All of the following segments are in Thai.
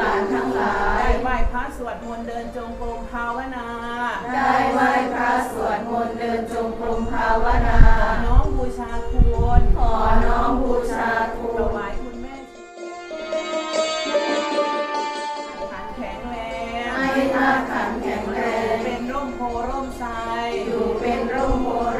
หลานทั้งหลาย ได้ไหว้พระสวดมนต์เดินจงกรมภาวนา ได้ไหว้พระสวดมนต์เดินจงกรมภาวนา ขอน้อมบูชาคุณขอน้อมบูชาคุถณวายคุณแม่ขันแข็งแรงให้ธาตุขันธ์แข็งแรง เป็นร่มโพร่มไทรอยู่เป็นร่มโพร่มไทร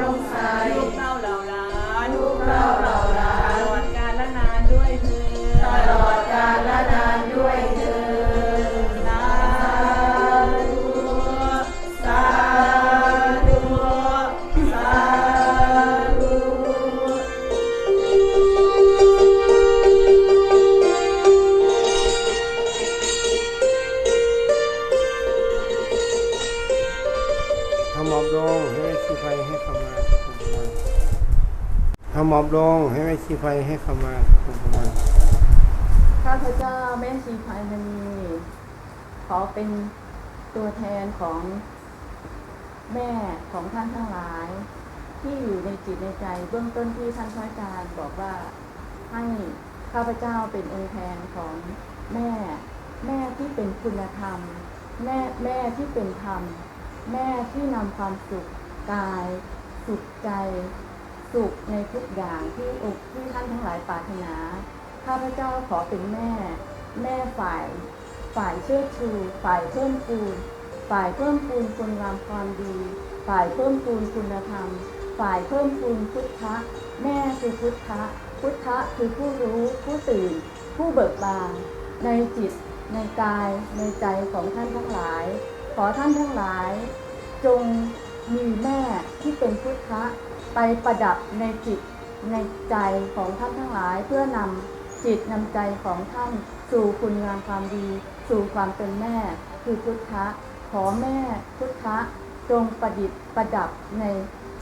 มาทำหมอบลงให้แม่ชีไฟให้ขมาทุกวันข้าพเจ้าแม่ชีพายมณีขอเป็นตัวแทนของแม่ของท่านทั้งหลาย ที่อยู่ในจิตในใจ เบื้องต้นที่ท่านพระอาจารย์บอกว่าให้ข้าพเจ้าเป็นองค์แทนของแม่ แม่ที่เป็นคุณธรรม แม่แม่ที่เป็นธรรม แม่ที่นำความสุขกาย สุขใจ สุขในทุกอย่างที่อกที่ท่านทั้งหลายปรารถนา ข้าพเจ้าขอเป็นแม่ แม่ฝ่าย ฝ่ายเชิดชู ฝ่ายเพิ่มพูน ฝ่ายเพิ่มพูนคุณงามความดี ฝ่ายเพิ่มพูนคุณธรรม ฝ่ายเพิ่มพูนพุทธะ แม่คือพุทธะ พุทธะคือผู้รู้ ผู้ตื่น ผู้เบิกบาน ในจิต ในกาย ในใจของท่านทั้งหลาย ขอท่านทั้งหลาย จง มีแม่ที่เป็นพุทธะไปประดับในจิตในใจของท่านทั้งหลายเพื่อนำจิตนำใจของท่านสู่คุณงามความดี สู่ความเป็นแม่ คือพุทธะขอแม่พุทธะจงประดิษฐ์ประดับใน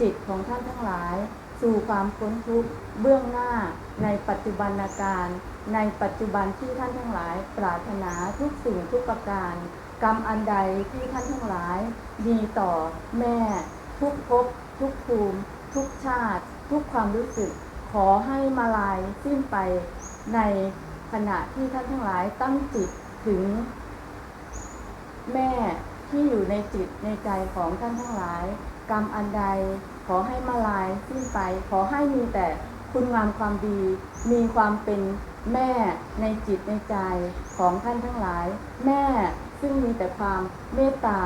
จิตของท่านทั้งหลาย สู่ความพ้นทุกข์เบื้องหน้าในปัจจุบันการ ในปัจจุบันที่ท่านทั้งหลาย ปรารถนาทุกสิ่งทุกประการ กรรมอันใดที่ท่านทั้งหลายมีต่อแม่ ทุกภพทุกภูมิ ทุกชาติ ทุกความรู้สึก ขอให้มาลายสิ้นไปในขณะที่ท่านทั้งหลายตั้งจิตถึง แม่ที่อยู่ในจิตในใจของท่านทั้งหลาย กรรมอันใดขอให้มาลายสิ้นไป ขอให้มีแต่คุณงามความดี มีความเป็นแม่ในจิตในใจของท่านทั้งหลาย แม่ ซึ่งมีแต่ความเมตตา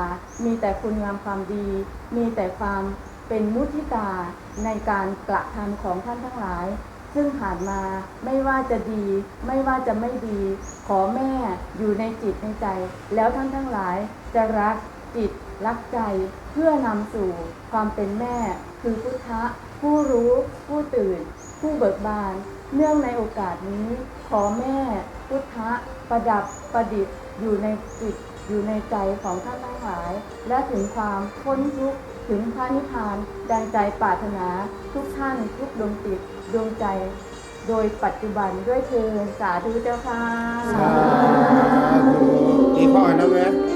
มีแต่คุณงามความดี มีแต่ความเป็นมุทิตาในการกระทำของท่านทั้งหลาย ซึ่งผ่านมาไม่ว่าจะดี ไม่ว่าจะไม่ดี ขอแม่อยู่ในจิตในใจ แล้วท่านทั้งหลายจะรักจิตรักใจเพื่อนำสู่ความเป็นแม่ คือพุทธะผู้รู้ ผู้ตื่น ผู้เบิกบาน เนื่องในโอกาสนี้ขอแม่พุทธะประดับประดิษฐ์อยู่ในจิตอยู่ในใจของท่านทั้งหลาย และถึงความพ้นทุกข์ถึงพระนิพพานดังใจปรารถนาทุกท่านทุกดวงจิตดวงใจ โดยปัจจุบันด้วยเทินสาธุเจ้าค่ะ สาธุอีกข้อนะแม่